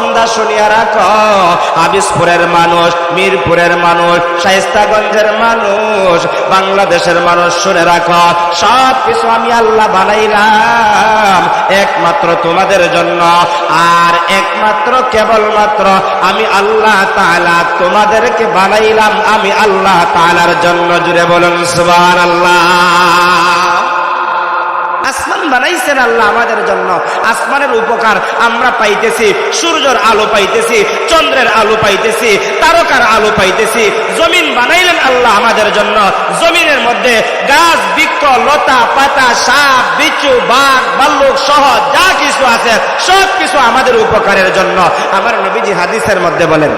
বান্দা শুনিয়া রাখো, হাবিসপুরের মানুষ, মিরপুরের মানুষ শাইস্তাগঞ্জের মানুষ, বাংলাদেশের মানুষ শুনে রাখো, সব কিছু আমি আল্লাহ বানাইলাম, একমাত্র তোমাদের জন্য, আর একমাত্র কেবলমাত্র আমি আল্লাহ তালা তোমাদেরকে বানাইলাম, আমি আল্লাহ তালার জন্য, জুড়ে বলুন সুবহানাল্লাহ। আসমান বানাইছেন আল্লাহ আমাদের জন্য আসমানের উপকার আমরা পাইতেছি সূর্যের আলো পাইতেছি চন্দ্রের আলো পাইতেছি তারকার আলো পাইতেছি জমিন বানাইলেন আল্লাহ আমাদের জন্য জমিনের মধ্যে গাছ বৃক্ষ লতা পাতা সাপ বিচু বাঘ ভাল্লুক সহ যা কিছু আছে সব কিছু আমাদের উপকারের জন্য আমার নবীজি হাদিসের মধ্যে বলেন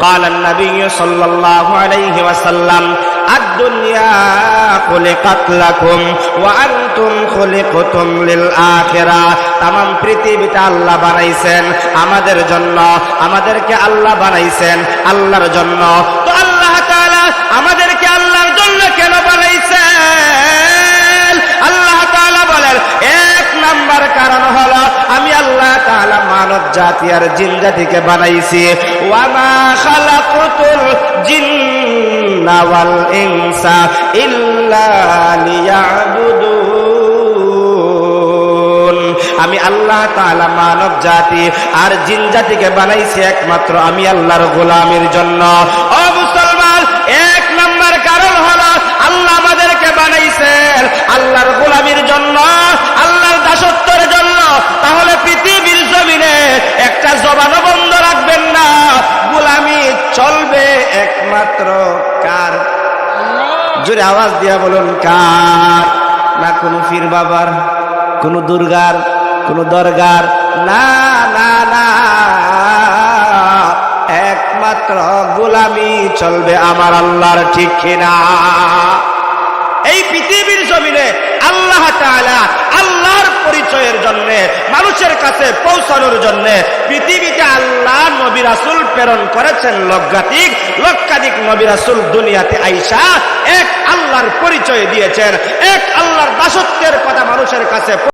قال النبي صلى الله عليه وسلم الدنيا خلقت لكم وأنتم خلقتم للآخرة তাম পৃথিবীটা আল্লাহ বানাইছেন আমাদের জন্য আমাদেরকে আল্লাহ বানাইছেন আল্লাহর জন্য তো মানব জাতি আর জিন জাতিকে বানাইছি। ওয়ামা খালাকুতুল জিন্না ওয়াল ইনসা ইল্লা আমি আল্লাহ তাআলা মানব জাতি আর জিন জাতিকে বানাইছি একমাত্র আমি আল্লাহর গোলামের জন্য ও মুসলমান এক নাম্বার কারণ হলো আল্লাহ আমাদেরকে বানাইছেন আল্লাহর গোলামির জন্য আল্লাহর দাসত্বের জন্য তাহলে পৃথিবীর জমিনে একটা জবানও বন্ধ রাখবেন না গোলামি চলবে একমাত্র কার? জোরে আওয়াজ দিয়া বলুন, কার? না কোনো ফির বাবার, কোনো দুর্গার, কোনো দরগার। না না না। একমাত্র গোলামি চলবে আমার আল্লাহর ঠিক কিনা? এই পৃথিবীর জমিনে আল্লাহ আল্লাহর পরিচয়ের জন্য মানুষের কাছে পৌঁছানোর জন্য পৃথিবীতে আল্লাহ নবী রাসুল প্রেরণ করেছেন লজ্ঞাতিক লক্ষাধিক নবী রাসুল দুনিয়াতে আইসা এক আল্লাহর পরিচয় দিয়েছেন, এক আল্লাহর দাসত্বের কথা মানুষের কাছে